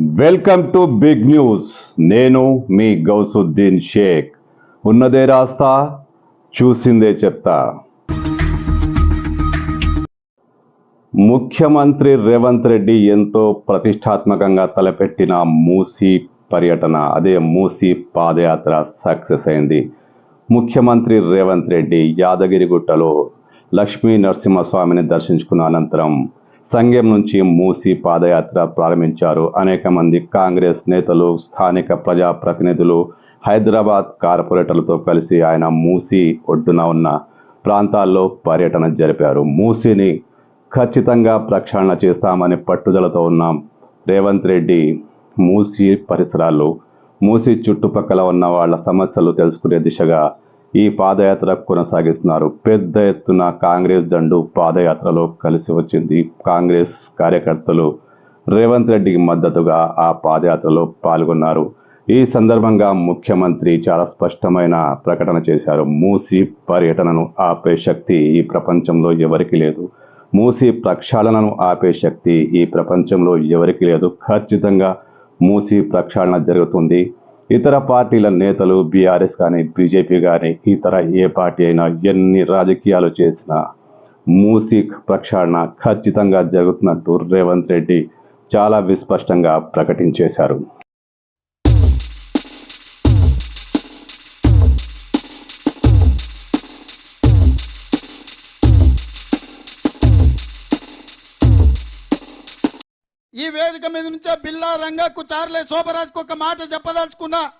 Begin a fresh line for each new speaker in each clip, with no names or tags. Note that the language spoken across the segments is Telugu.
Welcome to big news. నేను మీ గౌసుద్దీన్ షేక్. ఉన్నదే రాస్తా చూసిందే చెప్తా. ముఖ్యమంత్రి రేవంత్ రెడ్డి ఎంతో ప్రతిష్టాత్మకంగా తలపెట్టిన మూసీ పర్యటన. అదే మూసీ పాదయాత్ర సక్సెస్ అయింది. ముఖ్యమంత్రి రేవంత్ రెడ్డి యాదగిరిగుట్టలో లక్ష్మీ నరసింహస్వామిని దర్శించుకున్న అనంతరం సంఘం నుంచి మూసి పాదయాత్ర ప్రారంభించారు. అనేక మంది కాంగ్రెస్ నేతలు స్థానిక ప్రజాప్రతినిధులు హైదరాబాద్ కార్పొరేటర్లతో కలిసి ఆయన మూసి ఒడ్డున ఉన్న ప్రాంతాల్లో పర్యటన జరిపారు. మూసిని ఖచ్చితంగా ప్రక్షాళన చేస్తామని పట్టుదలతో ఉన్న రేవంత్ రెడ్డి మూసి పరిసరాలు మూసి చుట్టుపక్కల ఉన్న వాళ్ళ సమస్యలు తెలుసుకునే దిశగా ఈ పాదయాత్ర కొనసాగిస్తున్నారు. పెద్ద ఎత్తున కాంగ్రెస్ దండు పాదయాత్రలో కలిసి వచ్చింది. కాంగ్రెస్ కార్యకర్తలు రేవంత్ రెడ్డికి మద్దతుగా ఆ పాదయాత్రలో పాల్గొన్నారు. ఈ సందర్భంగా ముఖ్యమంత్రి చాలా స్పష్టమైన ప్రకటన చేశారు. మూసి పర్యటనను ఆపే శక్తి ఈ ప్రపంచంలో ఎవరికి లేదు. మూసి ప్రక్షాళనను ఆపే శక్తి ఈ ప్రపంచంలో ఎవరికి లేదు. ఖచ్చితంగా మూసి ప్రక్షాళన జరుగుతుంది. ఇతర పార్టీల నేతలు బీఆర్ఎస్ కానీ బీజేపీ కానీ ఇతర ఏ పార్టీ అయినా ఎన్ని రాజకీయాలు చేసినా మూసి ప్రక్షాళన ఖచ్చితంగా జరుగుతున్నట్టు రేవంత్ రెడ్డి చాలా విస్పష్టంగా ప్రకటించేశారు.
ఈ వేదిక మీద నుంచే బిల్లా రంగకు చార్లే శోభరాజ్కు ఒక మాట చెప్పదలుచుకున్నా.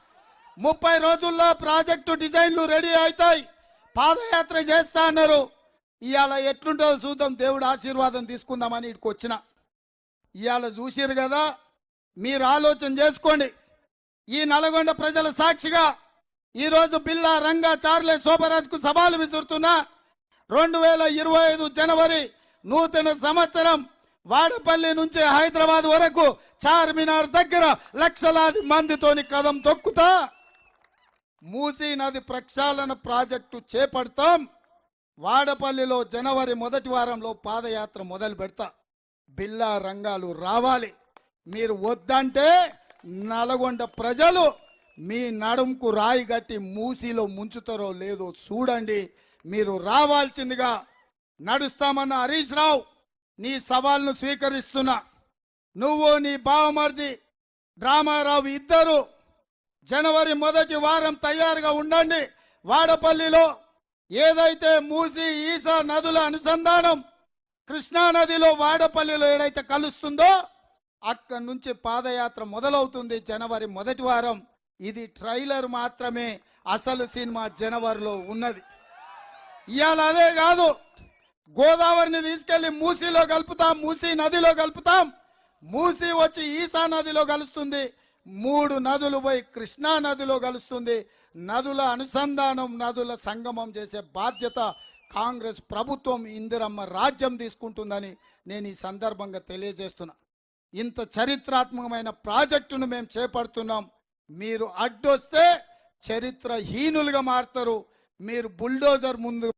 ముప్పై రోజుల్లో ప్రాజెక్టు డిజైన్లు రెడీ అవుతాయి. పాదయాత్ర చేస్తా అన్నారు. ఇవాళ ఎట్లుంటుందో చూద్దాం దేవుడు ఆశీర్వాదం తీసుకుందామని ఇక్కడికి వచ్చిన. ఇవాళ చూసిరు కదా మీరు ఆలోచన చేసుకోండి. ఈ నల్గొండ ప్రజల సాక్షిగా ఈరోజు బిల్లా రంగా చార్లే శోభరాజ్కు సవాలు విసురుతున్నా. రెండు వేల ఇరవై ఐదు జనవరి నూతన సంవత్సరం వాడపల్లి నుంచి హైదరాబాద్ వరకు చార్మినార్ దగ్గర లక్షలాది మందితోని కదం తొక్కుతా. మూసీ నది ప్రక్షాళన ప్రాజెక్టు చేపడతాం. వాడపల్లిలో జనవరి మొదటి వారంలో పాదయాత్ర మొదలు పెడతా. బిల్లా రంగాలు రావాలి. మీరు వద్దంటే నల్గొండ ప్రజలు మీ నడుంకు రాయి గట్టి మూసీలో ముంచుతారో లేదో చూడండి. మీరు రావాల్సిందిగా నడుస్తామన్న హరీష్ రావు. నీ సవాల్ను స్వీకరిస్తున్నా. నువ్వు నీ బావమర్ది రామారావు ఇద్దరు జనవరి మొదటి వారం తయారుగా ఉండండి. వాడపల్లిలో ఏదైతే మూసి ఈసా నదుల అనుసంధానం కృష్ణా నదిలో వాడపల్లిలో ఏదైతే కలుస్తుందో అక్కడి నుంచి పాదయాత్ర మొదలవుతుంది జనవరి మొదటి వారం. ఇది ట్రైలర్ మాత్రమే. అసలు సినిమా జనవరిలో ఉన్నది. ఇవాళ అదే కాదు. గోదావరిని తీసుకెళ్ళి మూసీలో కలుపుతాం మూసీ నదిలో కలుపుతాం. మూసీ వచ్చి ఈసా నదిలో కలుస్తుంది. మూడు నదులు పోయి కృష్ణా నదిలో కలుస్తుంది. నదుల అనుసంధానం నదుల సంగమం చేసే బాధ్యత కాంగ్రెస్ ప్రభుత్వం ఇందిరమ్మ రాజ్యం తీసుకుంటుందని నేను ఈ సందర్భంగా తెలియజేస్తున్నా. ఇంత చరిత్రాత్మకమైన ప్రాజెక్టును మేము చేపడుతున్నాం. మీరు అడ్డొస్తే చరిత్రహీనులుగా మారుతారు. మీరు బుల్డోజర్ ముందు